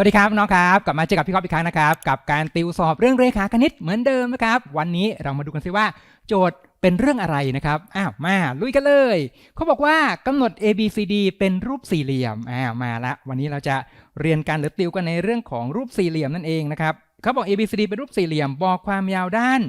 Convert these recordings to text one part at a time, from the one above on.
วัสดีครับน้องครับกลับมาเจอกับพี่ก๊อฟอีกครั้งนะครับ กับการติวสอบเรื่องเรขาคณิตเหมือนเดิมนะครับ วันนี้เรามาดูกันซิว่า โจทย์เป็นเรื่องอะไรนะครับอ้าวมาลุยกันเลยเขาบอกว่ากำหนด A B C D เป็นรูปสี่เหลี่ยมอ้าวมาละวันนี้เราจะเรียนการหรือติวกันในเรื่องของรูปสี่เหลี่ยมนั่นเองนะครับเขาบอก A B C D เป็นรูปสี่เหลี่ยมบอกความยาวด้าน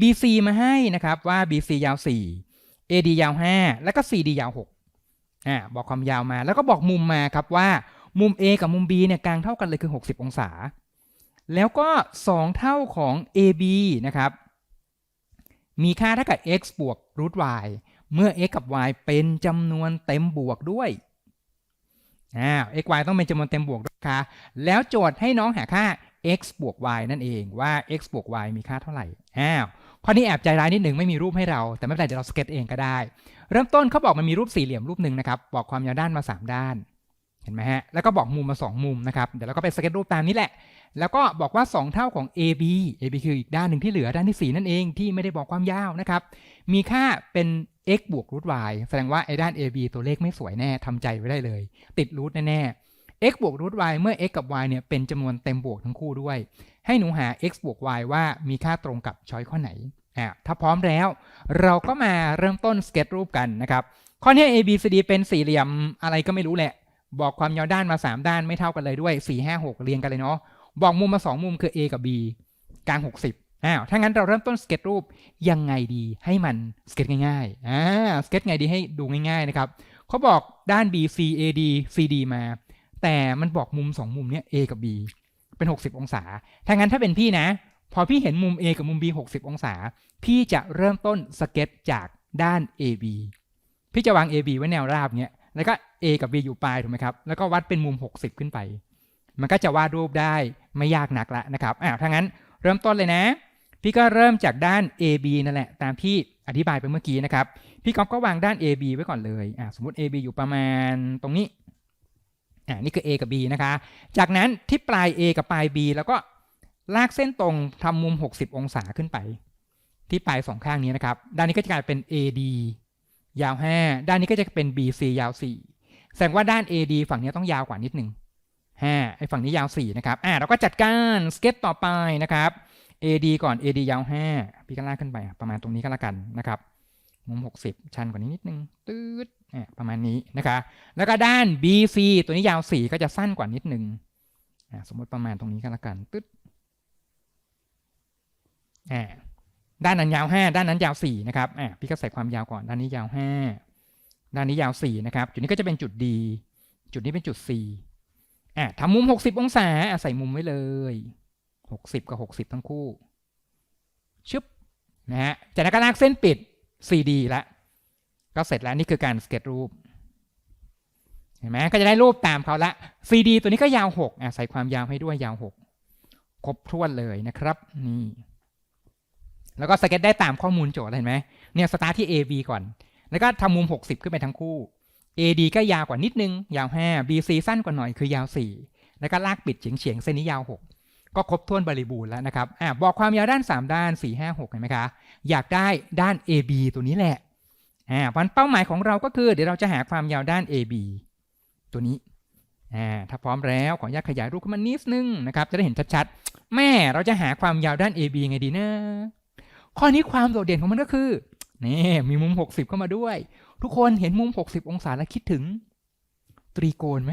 B C มาให้นะครับว่า B C ยาว 4 A D ยาว 5 แล้วก็ C D ยาว6อ่าบอกความยาวมาแล้วก็บอกมุมมาครับว่า มุม A กับมุม B เนี่ยกลางเท่ากันเลยคือ 60 องศา แล้วก็ 2 เท่าของ AB นะครับ มีค่าเท่ากับ x บวก root y เมื่อ x กับ y เป็นจำนวนเต็มบวกด้วยอ้าว x y ต้องเป็นจำนวนเต็มบวกด้วยค่ะแล้วโจทย์ให้น้องหาค่า x บวก y นั่นเองว่า x บวก y มีค่าเท่าไหร่อ้าวข้อนี้แอบใจร้ายนิดหนึ่งไม่มีรูปให้เรา แต่ไม่เป็นไรเดี๋ยวเราสเก็ตเองก็ได้ เริ่มต้นเขาบอกมันมีรูปสี่เหลี่ยมรูปหนึ่งนะครับ บอกความยาวด้านมา 3 ด้าน เห็นไหมฮะ แล้วก็บอกมุมมา 2 มุมนะครับ เดี๋ยวเราก็ไปสเก็ตรูปตามนี้แหละ แล้วก็บอกว่า 2 เท่าของ AB AB คืออีกด้านหนึ่งที่เหลือด้านที่ 4 นั่นเองที่ไม่ได้บอกความยาวนะครับ มีค่าเป็น x บวกรูท y แสดงว่าไอ้ด้าน AB ตัวเลขไม่สวยแน่ทำใจไว้ได้เลย ติดรูทแน่ๆ x บวกรูท y เมื่อ x กับ y เนี่ยเป็นจำนวนเต็มบวกทั้งคู่ด้วย ให้หนูหา x บวก y ว่ามีค่าตรงกับช้อยข้อไหนอ่าถ้าพร้อมแล้ว เราก็มาเริ่มต้นสเก็ตรูปกันนะครับข้อนี้ A B C D เป็นสี่เหลี่ยมอะไรก็ไม่รู้แหละ บอกความยาวด้านมา 3 ด้านไม่เท่ากันเลยด้วย4 5 6 เรียงกันเลยเนาะบอกมุมมา 2 มุมคือ A กับ B กลาง 60อ้าวถ้างั้นเราเริ่มต้นสเก็ตรูปยังไงดีให้มันสเก็ตง่ายๆอ่าสเก็ตไงดีให้ดูง่ายๆนะครับเขาบอกด้าน B C A D C D มา แต่มันบอกมุม 2 มุมเนี้ย A กับ B เป็น 60 องศา ถ้างั้นถ้าเป็นพี่นะ พอพี่เห็นมุม A กับมุม B 60 องศา พี่จะเริ่มต้นสเก็ตจากด้าน AB พี่จะวาง AB ไว้แนวราบเนี้ย แล้วก็ A กับ B อยู่ปลายถูกไหมครับแล้วก็วัดเป็นมุม 60 ขึ้นไป มันก็จะวาดรูปได้ไม่ยากนักละนะครับอ้าวถ้างั้นเริ่มต้นเลยนะ พี่ก็เริ่มจากด้าน AB นั่นแหละ ตามที่อธิบายไปเมื่อกี้นะครับ พี่ก๊อฟก็วางด้าน AB ไว้ก่อนเลยอ่าสมมติ AB อยู่ประมาณตรงนี้อ่านี่คือ A กับ B นะคะ จากนั้นที่ปลาย A กับปลาย B แล้วก็ลากเส้นตรงทำมุม 60 องศาขึ้นไป ที่ปลายสองข้างนี้นะครับ ด้านนี้ก็จะกลายเป็น AD ยาว 5 ด้านนี้ก็จะเป็น BC ยาว 4 แสดงว่าด้าน AD ฝั่งนี้ต้องยาวกว่านิดหนึ่ง5ไอ้ฝั่งนี้ยาว 4 นะครับ อ่าเราก็จัดการสเก็ตต่อไปนะครับ AD ก่อน AD ยาว 5 พี่ก็ลากขึ้นไปประมาณตรงนี้ก็แล้วกันนะครับ มุม 60 ชันกว่านี้นิดนึง ตืดอ่าประมาณนี้นะคะ แล้วก็ด้าน BC ตัวนี้ยาว 4 ก็จะสั้นกว่านิดนึงอ่าสมมติประมาณตรงนี้ก็แล้วกัน ตืดอ่า ด้านนั้นยาว 5 ด้านนั้นยาว4นะครับอะพี่ก็ใส่ความยาวก่อน ด้านนี้ยาว 5 ด้านนี้ยาว4นะครับ จุดนี้ก็จะเป็นจุด D จุดนี้เป็นจุด C อะทำมุม 60 องศาอะใส่มุมไว้เลย 60 กับ 60 ทั้งคู่ ชึบ นะฮะ จากนั้นก็ลากเส้นปิด CD ละ ก็เสร็จแล้วนี่คือการสเก็ตรูป เห็นไหมก็จะได้รูปตามเขาละ CD ตัวนี้ก็ยาว 6อะใส่ความยาวให้ด้วยยาว 6 ครบถ้วนเลยนะครับ นี่ แล้วก็สเก็ตได้ตามข้อมูลโจทย์เห็นไหมเนี่ยสตาร์ทที่ AB ก่อน แล้วก็ทำมุม 60 ขึ้นไปทั้งคู่ AD ก็ยาวกว่านิดนึง ยาว 5 BC สั้นกว่าหน่อยคือยาว 4 แล้วก็ลากปิดเฉียงเฉียงๆเส้นนี้ยาว 6 ก็ครบถ้วนบริบูรณ์แล้วนะครับอะบอกความยาวด้าน 3 ด้าน 4 5 6เห็นไหมคะ อยากได้ด้าน AB ตัวนี้แหละอ่าวันเป้าหมายของเราก็คือ เดี๋ยวเราจะหาความยาวด้าน AB ตัวนี้อ่าถ้าพร้อมแล้วขออนุญาตขยายรูปขึ้นมานิดนึงนะครับจะได้เห็นชัดๆแม่เราจะหาความยาวด้าน AB ไงดีนะ ข้อนี้ความโดดเด่นของมันก็คือนี่มีมุม 60 เข้ามาด้วย ทุกคนเห็นมุม 60 องศาแล้วคิดถึงตรีโกณไหม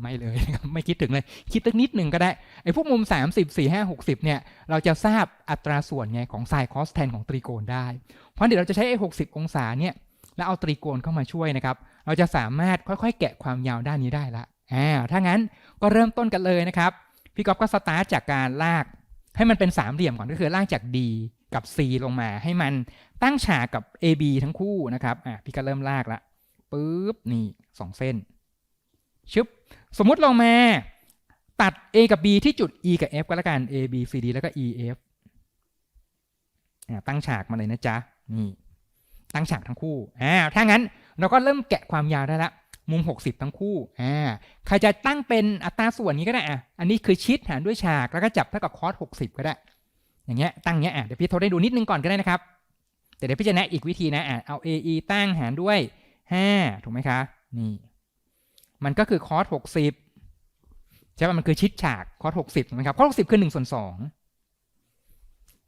ไม่เลยครับไม่คิดถึงเลย คิดตั้งนิดหนึ่งก็ได้ไอ้พวกมุม 30 4 5 60 เนี่ย เราจะทราบอัตราส่วนไงของไซน์คอสแทนของตรีโกณได้ เพราะเดี๋ยวเราจะใช้ไอ้60 องศาเนี่ยแล้วเอาตรีโกณเข้ามาช่วยนะครับ เราจะสามารถค่อยๆ แกะความยาวด้านนี้ได้ละอ่าถ้างั้นก็เริ่มต้นกันเลยนะครับ พี่ก๊อฟก็สตาร์ทจากการลากให้มันเป็นสามเหลี่ยมก่อนก็คือลากจาก D กับ C ลงมาให้มันตั้งฉากกับ AB ทั้งคู่นะครับอะพี่ก็เริ่มลากละปุ๊บนี่สองเส้นชึบสมมุติลงมาตัด A กับ B ที่จุด E กับ F ก็แล้วกัน A B C D แล้วก็ E F ตั้งฉากมาเลยนะจ๊ะนี่ตั้งฉากทั้งคู่อ่าถ้างั้นเราก็เริ่มแกะความยาวได้ละมุม 60 ทั้งคู่อ่าใครจะตั้งเป็นอัตราส่วนนี้ก็ได้อะอันนี้คือชิดหารด้วยฉากแล้วก็จับเท่ากับคอส60 ก็ได้ อย่างเงี้ยตั้งเงี้ยอะเดี๋ยวพี่ทดให้ดูนิดนึงก่อนก็ได้นะครับแต่เดี๋ยวพี่จะแนะอีกวิธีนะอะเอา AE ตั้งหารด้วย 5 ถูกไหมคะนี่มันก็คือคอส60 ใช่ป่ะมันคือชิดฉากคอสหกสิบถูกไหมครับคอสหกสิบคือหนึ่งส่วนสอง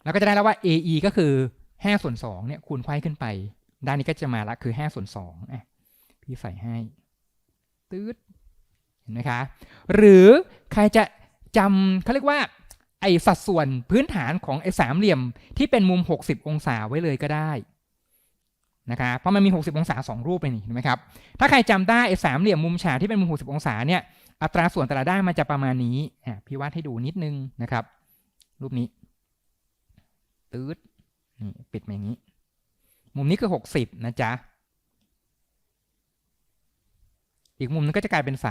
แล้วก็จะได้แล้วว่า AE ก็คือห้าส่วนสองเนี่ยคูณไขว้ขึ้นไป ด้านนี้ก็จะมาละคือห้าส่วนสองอะพี่ใส่ให้ตืดเห็นไหมคะ หรือใครจะจำเขาเรียกว่า ไอสัดส่วนพื้นฐานของไอสามเหลี่ยมที่เป็นมุม 60 องศาไว้เลยก็ได้นะคะเพราะมันมี 60 องศา 2 รูปไปนี่เห็นไหมครับ ถ้าใครจำได้ไอสามเหลี่ยมมุมฉากที่เป็นมุม 60 องศาเนี่ยอัตราส่วนแต่ละด้านมันจะประมาณนี้อะพี่วาดให้ดูนิดนึงนะครับ รูปนี้ตืดนี่ปิดมาอย่างนี้ มุมนี้คือ 60 นะจ๊ะ อีกมุมนึงก็จะกลายเป็น 30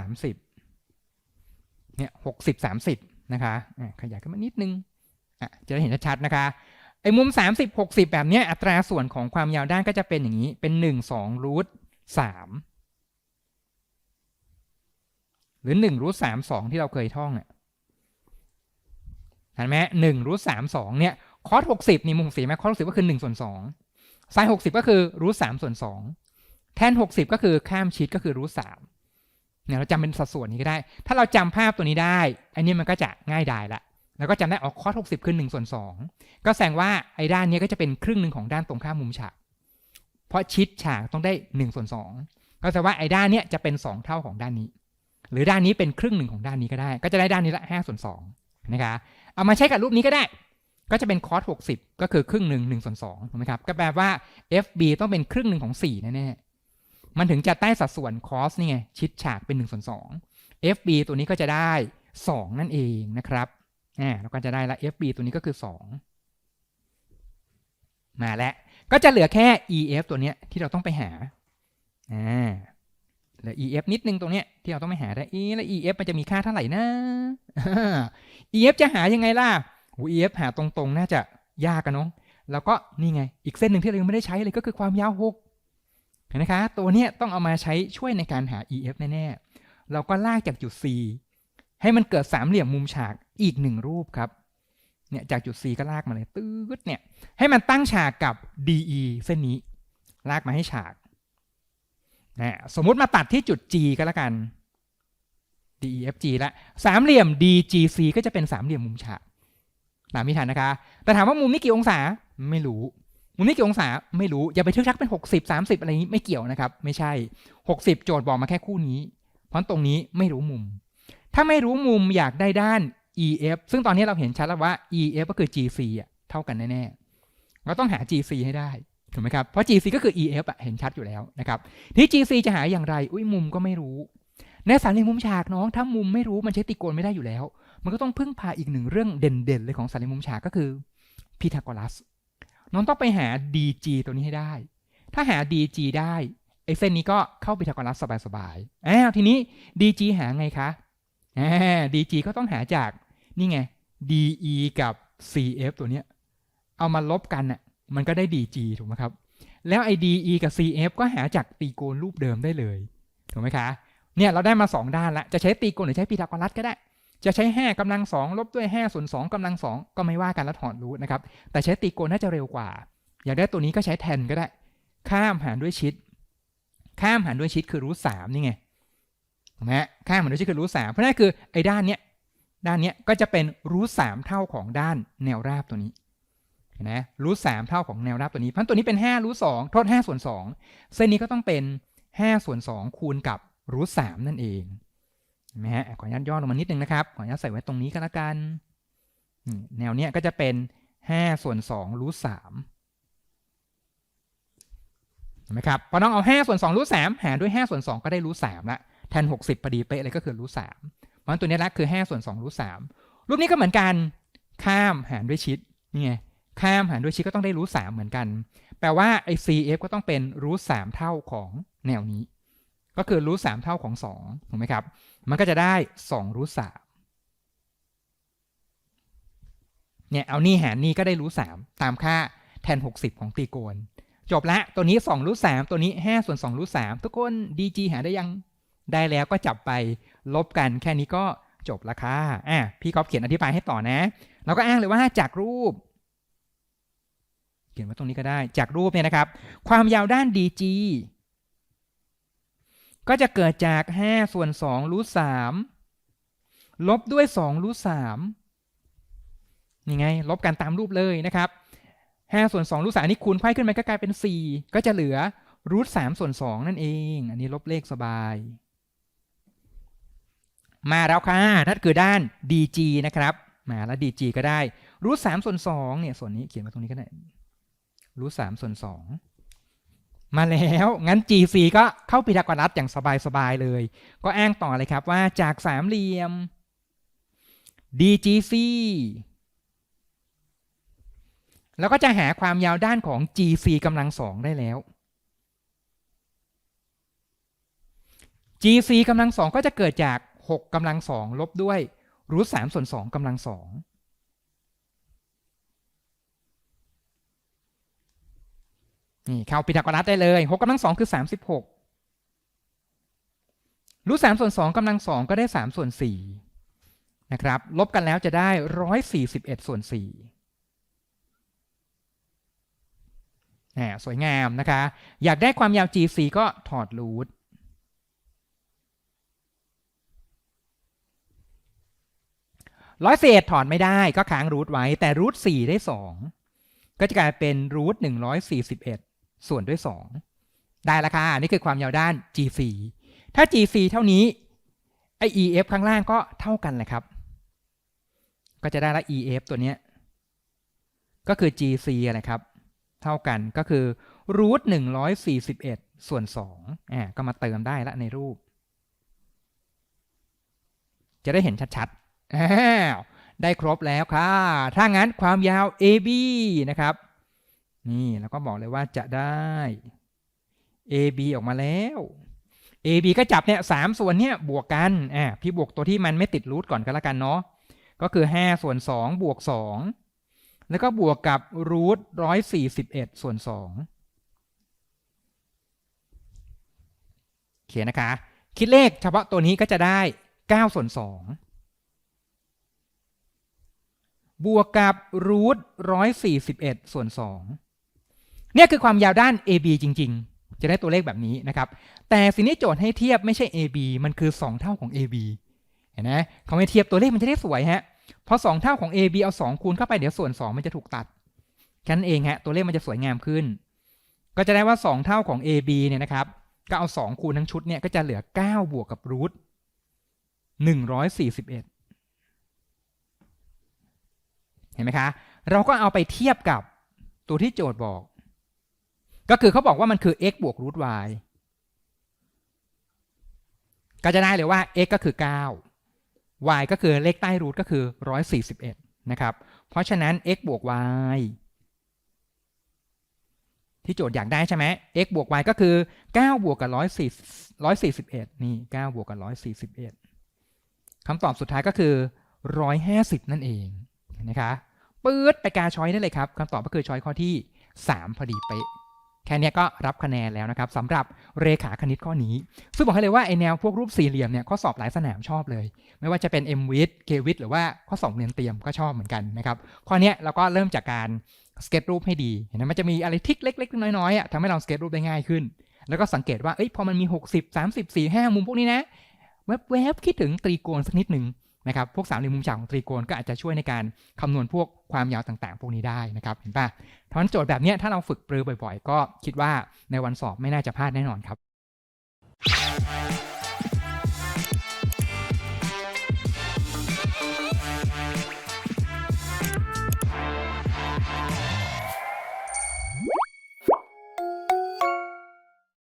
เนี่ยหกสิบสามสิบ นะคะขยายขึ้นมานิดนึงะจะได้เห็นชัดๆนะคะไอ้มุมสามสิบหกสิบแบบเนี้ยอัตราส่วนของความยาวด้านก็จะเป็นอย่างนี้เป็นหนึ่งสองรูทสามหรือหนึ่งรูทสามสองที่เราเคยท่องอะเห็นไหมหนึ่งรูทสามสองเนี่ยคอสหกสิบนี่มุมสีไหมคอสหกสิบก็คือหนึ่งส่วนสองไซน์หกสิบก็คือรูทสามส่วนสองแทนหกสิบก็คือข้ามชิดก็คือรูทสาม เนี่ยเราจำเป็นสัดส่วนนี้ก็ได้ ถ้าเราจำภาพตัวนี้ได้ อันนี้มันก็จะง่ายดายละ แล้วก็จำได้ออกคอสหกสิบคือหนึ่งส่วนสองก็แสดงว่าไอ้ด้านนี้ก็จะเป็นครึ่งหนึ่งของด้านตรงข้ามมุมฉาก เพราะชิดฉากต้องได้หนึ่งส่วนสองก็แสดงว่าไอ้ด้านเนี้ยจะเป็นสองเท่าของด้านนี้ หรือด้านนี้เป็นครึ่งหนึ่งของด้านนี้ก็ได้ ก็จะได้ด้านนี้ละห้าส่วนสองนะคะเอามาใช้กับรูปนี้ก็ได้ ก็จะเป็นคอสหกสิบก็คือครึ่งหนึ่งหนึ่งส่วนสองถูกไหมครับ ก็แปลว่า FB ต้องเป็นครึ่งหนึ่งของสี่แน่ๆ มันถึงจะใต้สัดส่วนคอสนี่ไงชิดฉากเป็น1ส่วน2 FB ตัวนี้ก็จะได้ 2 นั่นเองนะครับอ่าเราก็จะได้ละ FB ตัวนี้ก็คือ 2 มาแล้ว ก็จะเหลือแค่ EF ตัวเนี้ยที่เราต้องไปหาอ่าเหลือ EF นิดนึงตรงเนี้ยที่เราต้องไปหาได้เอ๊แล้ว EF มันจะมีค่าเท่าไหร่นะ EF จะหายังไงล่ะโอ้ EF หาตรงๆ น่าจะยากกันเนาะแล้วก็นี่ไง อีกเส้นหนึ่งที่เรายังไม่ได้ใช้เลยก็คือความยาว6เห็ นไหมคะ ตัวเนี้ยต้องเอามาใช้ช่วยในการหา EF แน่ๆ เราก็ลากจากจุด C ให้มันเกิดสามเหลี่ยมมุมฉากอีกหนึ่งรูปครับ เนี่ยจากจุด C ก็ลากมาเลยตืดเนี่ย ให้มันตั้งฉากกับ DE เส้นนี้ ลากมาให้ฉากนะสมมุติมาตัดที่จุด G ก็แล้วกัน DEFG ละสามเหลี่ยม DGC ก็จะเป็นสามเหลี่ยมมุมฉากตามมิทันนะคะ แต่ถามว่ามุมนี้กี่องศาไม่รู้ มุมนี้กี่องศาไม่รู้ อย่าไปทึกทักเป็น 60 30 อะไรนี้ไม่เกี่ยวนะครับ ไม่ใช่ 60 โจทย์บอกมาแค่คู่นี้ เพราะตรงนี้ไม่รู้มุม ถ้าไม่รู้มุมอยากได้ด้าน EF ซึ่งตอนนี้เราเห็นชัดแล้วว่า EF ก็คือ GC อะเท่ากันแน่ๆเราต้องหา GC ให้ได้ถูกไหมครับเพราะ GC ก็คือ EF อะเห็นชัดอยู่แล้วนะครับที่ GC จะหาอย่างไร อุ้ยมุมก็ไม่รู้ในสามเหลี่ยมมุมฉากน้อง ถ้ามุมไม่รู้มันใช้ตรีโกณไม่ได้อยู่แล้ว มันก็ต้องพึ่งพาอีกหนึ่งเรื่องเด่นๆเลยของสามเหลี่ยมมุมฉากก็คือพีทาโกรัส น้องต้องไปหา DG ตัวนี้ให้ได้ ถ้าหา DG ได้ไอ้เส้นนี้ก็เข้าพีทาโกรัสสบายๆอ้าวทีนี้ DG หาไงคะอ่า DG ก็ต้องหาจากนี่ไง DE กับ CF ตัวเนี้ยเอามาลบกันน่ะมันก็ได้ DG ถูกไหมครับ แล้วไอ้ DE กับ CF ก็หาจากตรีโกณรูปเดิมได้เลย ถูกไหมคะ เนี่ยเราได้มา 2 ด้านละ จะใช้ตรีโกณหรือใช้พีทาโกรัสก็ได้ จะใช้5กำลัง2ลบด้วย5ส่วน2กำลัง 2 ก็ไม่ว่ากันแล้วถอนรูทนะครับ แต่ใช้ตีโกณน่าจะเร็วกว่า อยากได้ตัวนี้ก็ใช้แทนก็ได้ ข้ามหารด้วยชิด ข้ามหารด้วยชิดคือรูทสามนี่ไงถูกไหมข้ามหารด้วยชิดคือรูทสามเพราะนั่นคือไอ้ด้านเนี้ยด้านเนี้ยก็จะเป็นรูทสามเท่าของด้านแนวราบตัวนี้เห็นไหมรูทสามเท่าของแนวราบตัวนี้เพราะตัวนี้เป็น5รูทสองโทษ5ส่วน2เส้นนี้ก็ต้องเป็น5ส่วน2คูณกับรูทสามนั่นเอง เห็นไหมฮะขออนุญาตย่อลงมานิดนึงนะครับขออนุญาตใส่ไว้ตรงนี้ก็แล้วกันแนวเนี้ยก็จะเป็น5ส่วน2รูทสามเห็นไหมครับพอน้องเอา5ส่วน2รูทสามหารด้วย5ส่วน2ก็ได้รูทสามละแทน 60พอดีเป๊ะเลยก็คือรูทสามเพราะฉะนั้นตัวนี้ละคือ5ส่วน2รูทสามรูปนี้ก็เหมือนกันข้ามหารด้วยชิดนี่ไงข้ามหารด้วยชิดก็ต้องได้รูทสามเหมือนกัน แปลว่าไอ้ CF ก็ต้องเป็นรูทสามเท่าของแนวนี้ ก็คือรูทสามเท่าของ2ถูกไหมครับ มันก็จะได้2รูทสามเนี่ยเอานี่หารนี่ก็ได้รูทสามตามค่าแทน 60 ของตรีโกณจบละตัวนี้2รูทสามตัวนี้5ส่วน2รูทสามทุกคน DG หาได้ยังได้แล้วก็จับไปลบกันแค่นี้ก็จบละค่ะอะพี่ก๊อฟเขียนอธิบายให้ต่อนะเราก็อ้างเลยว่าจากรูป เขียนไว้ตรงนี้ก็ได้จากรูปเนี่ยนะครับ ความยาวด้าน DG ก็จะเกิดจาก5ส่วน2รูท3ลบด้วย2รูท3นี่ไง ลบกันตามรูปเลยนะครับ5ส่วน2รูท3อันนี้คูณไพ่ขึ้นไปก็กลายเป็น 4 ก็จะเหลือรูท3ส่วน2นั่นเอง อันนี้ลบเลขสบาย มาแล้วค่ะนั่นคือด้าน dg นะครับมาแล้ว dg ก็ได้รูท3ส่วน2เนี่ยส่วนนี้เขียนมาตรงนี้ก็ได้รูท3ส่วน2 มาแล้ว งั้น gc ก็เข้าพีทากรัสอย่างสบาย ๆ เลย ก็อ้างต่อเลยครับว่าจากสามเหลี่ยม dgc แล้วก็จะหาความยาวด้านของ gc กำลังสองได้แล้ว gc กำลังสองก็จะเกิดจาก 6กำลังสองลบด้วยรูทสามส่วนสองกำลังสอง นี่เข้าพีทาโกรัสได้เลย6กกำลังสองคือ36รูทสามส่วนสองกำลังสองก็ได้3ส่วน4นะครับ ลบกันแล้วจะได้141ส่วน4แหมสวยงามนะคะ อยากได้ความยาว GC ก็ถอดรูทร้อยเศษถอนไม่ได้ก็ค้างรูทไว้ แต่รูทสี่ได้สองก็จะกลายเป็นรูทหนึ่งร้อยสี่สิบเอ็ด ส่วนด้วยสองได้ละค่ะนี่คือความยาวด้าน GC ถ้า GC เท่านี้ไอ EF ข้างล่างก็เท่ากันแหละครับ ก็จะได้ละ EF ตัวเนี้ยก็คือ GC นะครับ เท่ากันก็คือรูทหนึ่งร้อยสี่สิบเอ็ดส่วนสองอ่าก็มาเติมได้ละในรูป จะได้เห็นชัดๆอ้าวได้ครบแล้วค่ะ ถ้างั้นความยาว AB นะครับ นี่แล้วก็บอกเลยว่าจะได้ AB ออกมาแล้ว AB ก็จับเนี่ยสามส่วนเนี่ยบวกกันอ่าพี่บวกตัวที่มันไม่ติดรูทก่อนก็แล้วกันเนาะก็คือ 5 ส่วน 2 บวก 2 แล้วก็บวกกับรูท141ส่วน2เขียนนะคะ คิดเลขเฉพาะตัวนี้ก็จะได้ 9 ส่วน 2 บวกกับรูท141ส่วน 2 เนี่ยคือความยาวด้าน AB จริง ๆ จะได้ตัวเลขแบบนี้นะครับ แต่สิ่งที่โจทย์ให้เทียบไม่ใช่ AB มันคือ 2 เท่าของ AB เห็นไหมเขาไม่เทียบตัวเลขมันจะได้สวยฮะพอ2เท่าของ AB เอา 2 คูณเข้าไปเดี๋ยวส่วน 2 มันจะถูกตัดแค่นั้นเองฮะตัวเลขมันจะสวยงามขึ้น ก็จะได้ว่า 2 เท่าของ AB เนี่ยนะครับก็เอา 2 คูณทั้งชุดเนี่ยก็จะเหลือ 9 บวกกับรูท141เห็นไหมคะ เราก็เอาไปเทียบกับตัวที่โจทย์บอก ก็คือเขาบอกว่ามันคือ x บวกรูท y ก็จะได้เลยว่า x ก็คือ 9 y ก็คือเลขใต้รูทก็คือ 141 นะครับ เพราะฉะนั้น x บวก y ที่โจทย์อยากได้ใช่ไหม x บวก y ก็คือ 9 บวกกับ140 141 นี่ 9 บวกกับ 141คำตอบสุดท้ายก็คือ 150 นั่นเองนะคะปื๊ดไปกาช้อยได้เลยครับคำตอบก็คือช้อยข้อที่ 3 พอดีเป๊ะ แค่นี้ก็รับคะแนนแล้วนะครับสำหรับเรขาคณิตข้อนี้ ซึ่งบอกให้เลยว่าไอแนวพวกรูปสี่เหลี่ยมเนี่ยข้อสอบหลายสนามชอบเลย ไม่ว่าจะเป็น m w i t k w i t หรือว่าข้อสอบเรียนเตรียมก็ชอบเหมือนกันนะครับข้อนี้เราก็เริ่มจากการสเก็ตรูปให้ดีเห็นไหมมันจะมีอะไรทิกเล็กๆน้อยๆอะทำให้เราสเก็ตรูปได้ง่ายขึ้น แล้วก็สังเกตว่าเอ้ยพอมันมี 60 30 4 5มุมพวกนี้นะแวบๆคิดถึงตรีโกณสักนิดหนึ่ง นะครับพวกสามเหลี่ยมมุมฉากของตรีโกณก็อาจจะช่วยในการคำนวณพวกความยาวต่างๆ พวกนี้ได้นะครับเห็นปะเพราะฉะนั้นโจทย์แบบนี้ถ้าเราฝึกปรือบ่อย ๆ ก็คิดว่าในวันสอบไม่น่าจะพลาดแน่นอนครับ